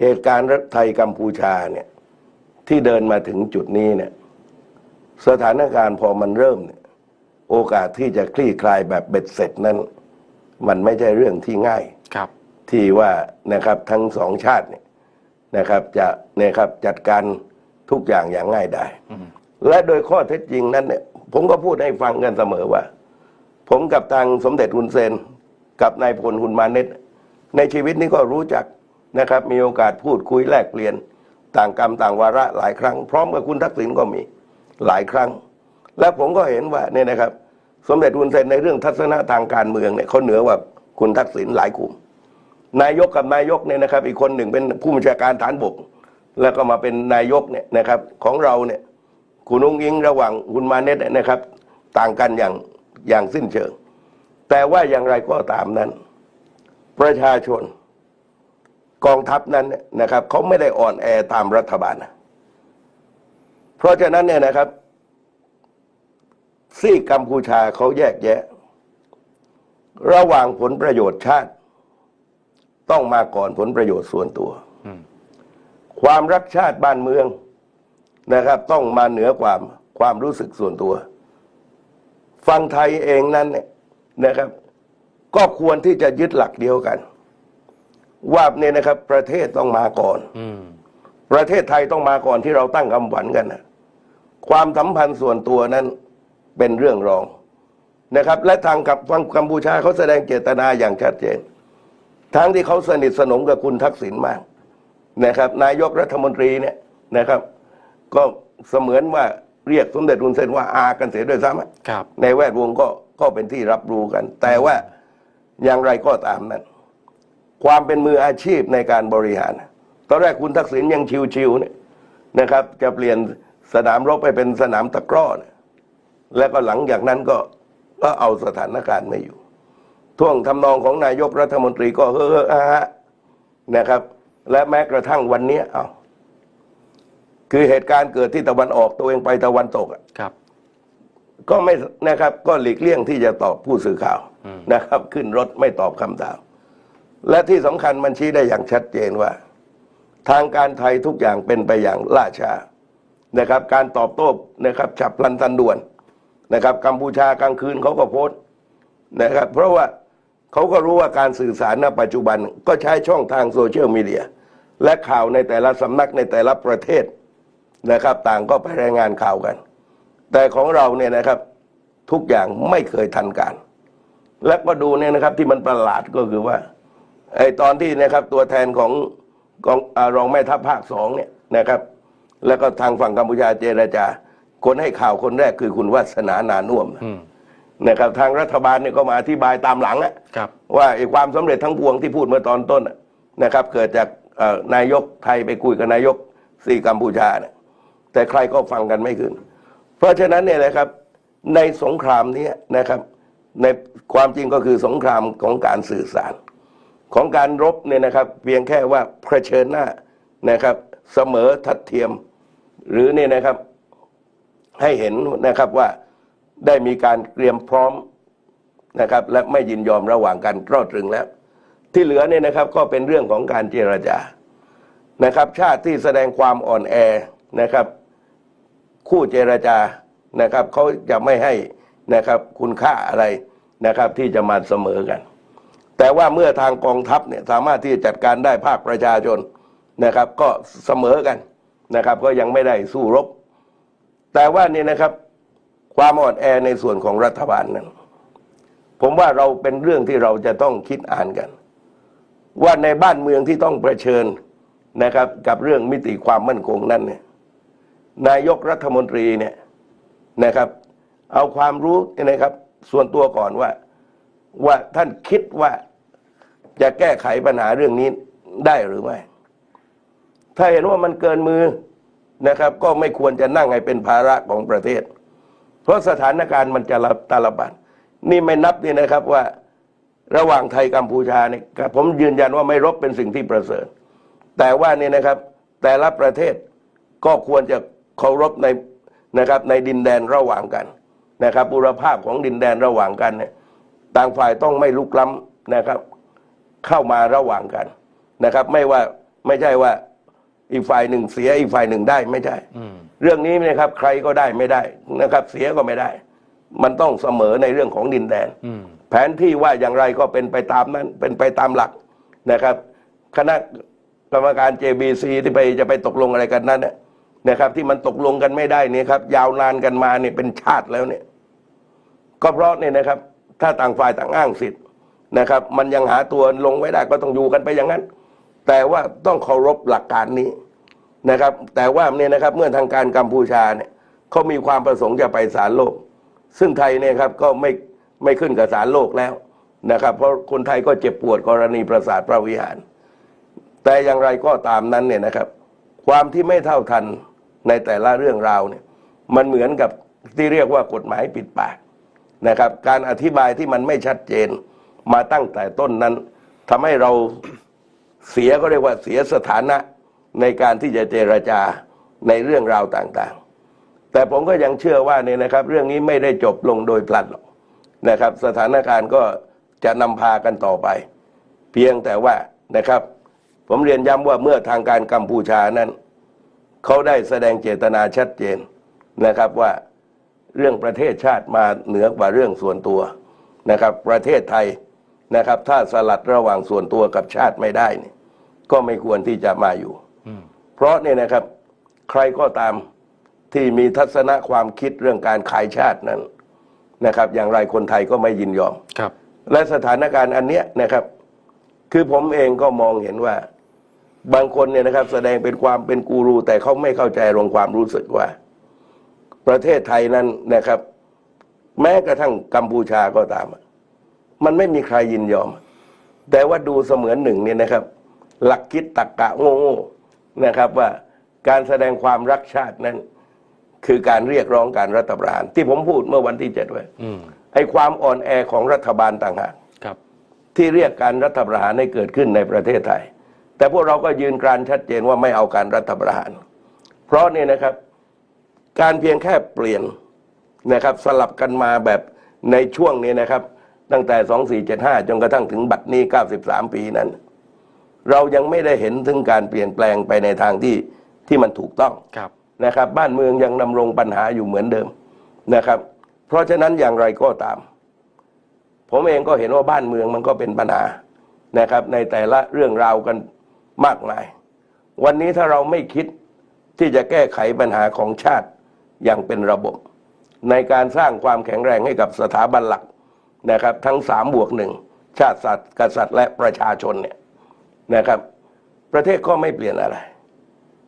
เหตุการณ์ไทยกัมพูชาเนี่ยที่เดินมาถึงจุดนี้เนี่ยสถานการณ์พอมันเริ่มเนี่ยโอกาสที่จะคลี่คลายแบบเบ็ดเสร็จนั้น มันไม่ใช่เรื่องที่ง่ายครับ ที่ว่านะครับทั้งสองชาติเนี่ยนะครับจะนะครับจัดการทุกอย่างอย่างง่ายได้อืมและโดยข้อเท็จจริงนั้นเนี่ยผมก็พูดให้ฟังกันเสมอว่า ผมกับทางสมเด็จฮุนเซน กับนายพลฮุนมาเน็ตในชีวิตนี้ก็รู้จัก นะครับ มีโอกาสพูดคุยแลกเปลี่ยนต่างกรรมต่างวาระหลายครั้ง พร้อมกับคุณทักษิณก็มีหลายครั้ง และผมก็เห็นว่าเนี่ยนะครับ สมเด็จฮุนเซนในเรื่องทัศนะทางการเมืองเนี่ยเขาเหนือกว่าคุณทักษิณหลายกลุ่ม นายกกับนายกเนี่ยนะครับ อีกคนหนึ่งเป็นผู้บัญชาการฐานบก แล้วก็มาเป็นนายกเนี่ยนะครับของเราเนี่ยคุณอุ้งอิงระหว่างคุณมาเนตนะครับ ต่างกันอย่างอย่างสิ้นเชิง แต่ว่าอย่างไรก็ตามนั้น ประชาชน กองทัพนั้นนะครับเขาไม่ได้อ่อนแอตามรัฐบาลนะเพราะฉะนั้นเนี่ยนะครับ ซีกกัมพูชาเขาแยกแยะ ระหว่างผลประโยชน์ชาติ ต้องมาก่อนผลประโยชน์ส่วนตัวความรักชาติบ้านเมืองนะครับ ต้องมาเหนือกว่าความรู้สึกส่วนตัว ฟังไทยเองนั้นเนี่ยนะครับ ก็ควรที่จะยึดหลักเดียวกัน ว่าเนี่ยนะครับ ประเทศต้องมาก่อนอืมประเทศไทยต้องมาก่อนที่เราตั้งคำหวันกันนะความสัมพันธ์ส่วนตัวนั้นเป็นเรื่องรองนะครับ และทางกับทางกัมพูชาเขาแสดงเจตนาอย่างชัดเจน ทั้งที่เขาสนิทสนมกับคุณทักษิณมากนะครับ นายกรัฐมนตรีเนี่ยนะครับ ก็เสมือนว่าเรียกสมเด็จรุนเซนว่าอากันเสียด้วยซ้ำอะครับในแวดวงก็ก็เป็นที่รับรู้กัน แต่ว่าอย่างไรก็ตามนั้น ความเป็นมืออาชีพในการบริหาร ตอนแรกคุณทักษิณยังชิวๆเนี่ยนะครับ จะเปลี่ยนสนามรบไปเป็นสนามตะกร้อเนี่ยแล้วก็หลังจากนั้นก็ก็เอาสถานการณ์ไม่อยู่ ท่วงทำนองของนายกรัฐมนตรีก็เฮ้อๆอาฮะนะครับ และแม้กระทั่งวันนี้เอาคือเหตุการณ์เกิดที่ตะวันออกตัวเองไปตะวันตกอะครับ ก็ไม่นะครับ ก็หลีกเลี่ยงที่จะตอบผู้สื่อข่าวอืมนะครับ ขึ้นรถไม่ตอบคำถาม และที่สำคัญมันชี้ได้อย่างชัดเจนว่า ทางการไทยทุกอย่างเป็นไปอย่างล่าช้านะครับ การตอบโต้นะครับฉับพลันทันด่วนนะครับ กัมพูชากลางคืนเขาก็โพสต์นะครับ เพราะว่าเขาก็รู้ว่าการสื่อสารณปัจจุบันก็ใช้ช่องทางโซเชียลมีเดียและข่าวในแต่ละสำนักในแต่ละประเทศนะครับ ต่างก็ไปรายงานข่าวกัน แต่ของเราเนี่ยนะครับทุกอย่างไม่เคยทันการ และก็ดูเนี่ยนะครับที่มันประหลาดก็คือว่า ไอ้ตอนที่นะครับตัวแทนของกองอารองแม่ทัพภาคสองเนี่ยนะครับ แล้วก็ทางฝั่งกัมพูชาเจรจา คนให้ข่าวคนแรกคือคุณวัฒนานานุ่วมอืมนะครับ ทางรัฐบาลเนี่ยก็มาอธิบายตามหลังอะครับว่าไอ้ความสำเร็จทั้งปวงที่พูดเมื่อตอนต้นน่ะนะครับ เกิดจากเอ่อนายกไทยไปคุยกับนายกสี่กัมพูชาเนี่ยแต่ใครก็ฟังกันไม่ขึ้น เพราะฉะนั้นเนี่ยนะครับในสงครามเนี้ยนะครับ ในความจริงก็คือสงครามของการสื่อสาร ของการรบเนี่ยนะครับ เพียงแค่ว่าเผชิญหน้านะครับ เสมอทัดเทียม หรือเนี่ยนะครับให้เห็นนะครับว่าได้มีการเตรียมพร้อมนะครับ และไม่ยินยอมระหว่างกันตรอดตรึงแล้ว ที่เหลือเนี่ยนะครับก็เป็นเรื่องของการเจรจานะครับ ชาติที่แสดงความอ่อนแอนะครับ คู่เจรจานะครับเขาจะไม่ให้นะครับคุณค่าอะไรนะครับที่จะมาเสมอกัน แต่ว่าเมื่อทางกองทัพเนี่ยสามารถที่จะจัดการได้ภาคประชาชนนะครับ ก็เสมอกันนะครับ ก็ยังไม่ได้สู้รบ แต่ว่านี่นะครับความอ่อนแอในส่วนของรัฐบาลนั้น ผมว่าเราเป็นเรื่องที่เราจะต้องคิดอ่านกัน ว่าในบ้านเมืองที่ต้องเผชิญนะครับ กับเรื่องมิติความมั่นคงนั้นเนี่ยนายกรัฐมนตรีเนี่ยนะครับ เอาความรู้นะครับ ส่วนตัวก่อนว่าว่าท่านคิดว่า จะแก้ไขปัญหาเรื่องนี้ได้หรือไม่ ถ้าเห็นว่ามันเกินมือนะครับ ก็ไม่ควรจะนั่งให้เป็นภาระของประเทศ เพราะสถานการณ์มันจะระตาลบัดนี่ไม่นับนี่นะครับว่าระหว่างไทยกัมพูชาเนี่ยผมยืนยันว่าไม่รบเป็นสิ่งที่ประเสริฐ แต่ว่านี่นะครับแต่ละประเทศก็ควรจะเคารพในนะครับในดินแดนระหว่างกันนะครับบุรภาพของดินแดนระหว่างกันเนี่ยต่างฝ่ายต้องไม่ลุกล้ำนะครับ เข้ามาระหว่างกันนะครับ ไม่ว่าไม่ใช่ว่าอีกฝ่ายหนึ่งเสียอีกฝ่ายหนึ่งได้ไม่ใช่อืมเรื่องนี้นะครับ ใครก็ได้ไม่ได้นะครับ เสียก็ไม่ได้ มันต้องเสมอในเรื่องของดินแดนอืมแผนที่ว่าอย่างไรก็เป็นไปตามนั้น เป็นไปตามหลักนะครับ คณะกรรมการ JBC ที่ไปจะไปตกลงอะไรกันนั้นน่ะนะครับ ที่มันตกลงกันไม่ได้เนี่ยครับ ยาวนานกันมาเนี่ยเป็นชาติแล้วเนี่ย ก็เพราะเนี่ยนะครับ ถ้าต่างฝ่ายต่างอ้างสิทธิ์ นะครับ มันยังหาตัวลงไว้ได้ก็ต้องอยู่กันไปอย่างนั้น แต่ว่าต้องเคารพหลักการนี้นะครับ แต่ว่าเนี่ยนะครับเมื่อทางการกัมพูชาเนี่ยเขามีความประสงค์จะไปศาลโลก ซึ่งไทยเนี่ยครับก็ไม่ไม่ขึ้นกับศาลโลกแล้วนะครับ เพราะคนไทยก็เจ็บปวดกรณีประสาทพระวิหาร แต่อย่างไรก็ตามนั้นเนี่ยนะครับ ความที่ไม่เท่าทันในแต่ละเรื่องราวเนี่ยมันเหมือนกับที่เรียกว่ากฎหมายปิดปากนะครับ การอธิบายที่มันไม่ชัดเจน มาตั้งแต่ต้นนั้นทำให้เราเสียก็เรียกว่าเสียสถานะในการที่จะเจรจาในเรื่องราวต่างๆ แต่ผมก็ยังเชื่อว่าเนี่ยนะครับ เรื่องนี้ไม่ได้จบลงโดยพลันหรอกนะครับ สถานการณ์ก็จะนำพากันต่อไป เพียงแต่ว่านะครับ ผมเรียนย้ำว่าเมื่อทางการกัมพูชานั้น เขาได้แสดงเจตนาชัดเจนนะครับว่าเรื่องประเทศชาติมาเหนือกว่าเรื่องส่วนตัวนะครับ ประเทศไทย นะครับ ถ้าสลัดระหว่างส่วนตัวกับชาติไม่ได้เนี่ยก็ไม่ควรที่จะมาอยู่อืมเพราะเนี่ยนะครับ ใครก็ตามที่มีทัศนะความคิดเรื่องการขายชาตินั้นนะครับ อย่างไรคนไทยก็ไม่ยินยอมครับ และสถานการณ์อันเนี้ยนะครับ คือผมเองก็มองเห็นว่า บางคนเนี่ยนะครับ แสดงเป็นความเป็นกูรู แต่เขาไม่เข้าใจลงความรู้สึกว่า ประเทศไทยนั้นนะครับ แม้กระทั่งกัมพูชาก็ตามอะ มันไม่มีใครยินยอม แต่ว่าดูเสมือนหนึ่งเนี่ยนะครับ หลักคิดตักกะโง่ๆนะครับว่าการแสดงความรักชาตินั้น คือการเรียกร้องการรัฐประหาร ที่ผมพูดเมื่อวันที่เจ็ดไว้อืมไอ้ความอ่อนแอของรัฐบาลต่างหากครับที่เรียกการรัฐประหารให้เกิดขึ้นในประเทศไทย แต่พวกเราก็ยืนกรานชัดเจนว่าไม่เอาการรัฐประหาร เพราะเนี่ยนะครับ การเพียงแค่เปลี่ยนนะครับ สลับกันมาแบบในช่วงนี้นะครับ ตั้งแต่ 2475 จนกระทั่งถึงบัดนี้ 93 ปีนั้น เรายังไม่ได้เห็นถึงการเปลี่ยนแปลงไปในทางที่ที่มันถูกต้องครับนะครับ บ้านเมืองยังดำรงปัญหาอยู่เหมือนเดิมนะครับ เพราะฉะนั้นอย่างไรก็ตาม ผมเองก็เห็นว่าบ้านเมืองมันก็เป็นปัญหานะครับ ในแต่ละเรื่องราวกันมากมาย วันนี้ถ้าเราไม่คิดที่จะแก้ไขปัญหาของชาติอย่างเป็นระบบ ในการสร้างความแข็งแรงให้กับสถาบันหลัก นะครับ ทั้งสามบวกหนึ่งชาติสัตว์กษัตริย์และประชาชนเนี่ยนะครับ ประเทศก็ไม่เปลี่ยนอะไร